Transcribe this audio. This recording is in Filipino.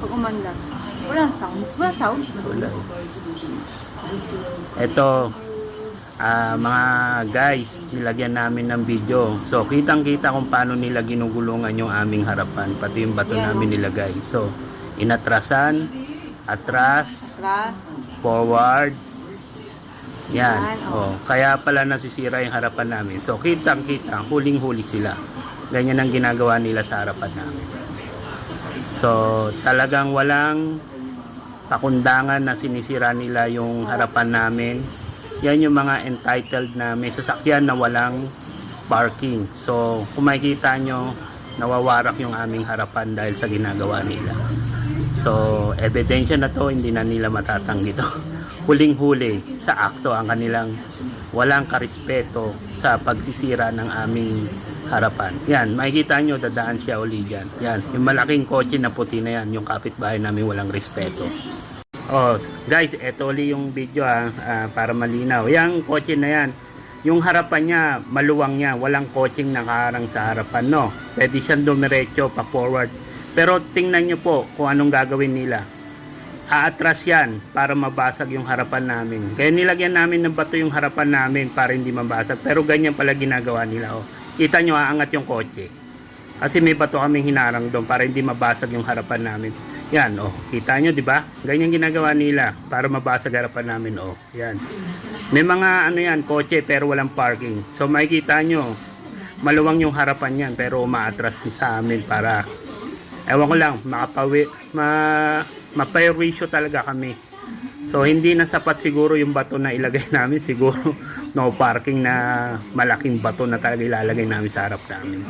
Pag umandar. Walang sound. Wala sound. Wala. Ito, ah, mga guys, nilagyan namin ng video. So, kitang-kita kung paano nila ginugulungan yung aming harapan. Pati yung bato namin nilagay. So, inatrasan, atras, Atras. forward. Yan. Yan, oh. Oh, kaya pala nasisira yung harapan namin. So, kitang-kita, huling-huli sila. Ganyan ang ginagawa nila sa harapan namin. So, talagang walang pakundangan na sinisira nila yung harapan namin. Yan yung mga entitled na may sasakyan na walang parking. So, kung makikita nyo, nawawarak yung aming harapan dahil sa ginagawa nila. So, ebidensya na to, hindi na nila matatanggi to. Huling-huli sa akto ang kanilang walang karespeto sa pagsisira ng aming harapan. Yan, makikita nyo, dadaan siya uli dyan. Yan, yung malaking kotse na puti na yan, yung kapitbahay namin walang respeto. Oh, guys, eto uli yung video ah, ah, para malinaw. Yang kotse na yan, yung harapan niya, maluwang niya, walang coaching nakaharang sa harapan, no? Pwede siyang dumiretso pa forward. Pero tingnan niyo po kung anong gagawin nila. Aatras yan para mabasag yung harapan namin. Kaya nilagyan namin ng bato yung harapan namin para hindi mabasag. Pero ganyan pala ginagawa nila. Oh. Kita nyo, aangat yung kotse. Kasi may bato kaming hinarang doon para hindi mabasag yung harapan namin. Yan, oh. Kita nyo, di ba? Ganyan ginagawa nila para mabasag harapan namin, oh. Yan. May mga ano yan, kotse pero walang parking. So makikita nyo, maluwang yung harapan yan pero umaatras sa amin para ewan ko lang, makapawi, ma, mapairwisyo talaga kami. So hindi na sapat siguro yung bato na ilagay namin, siguro no parking na malaking bato na talaga ilalagay namin sa harap namin.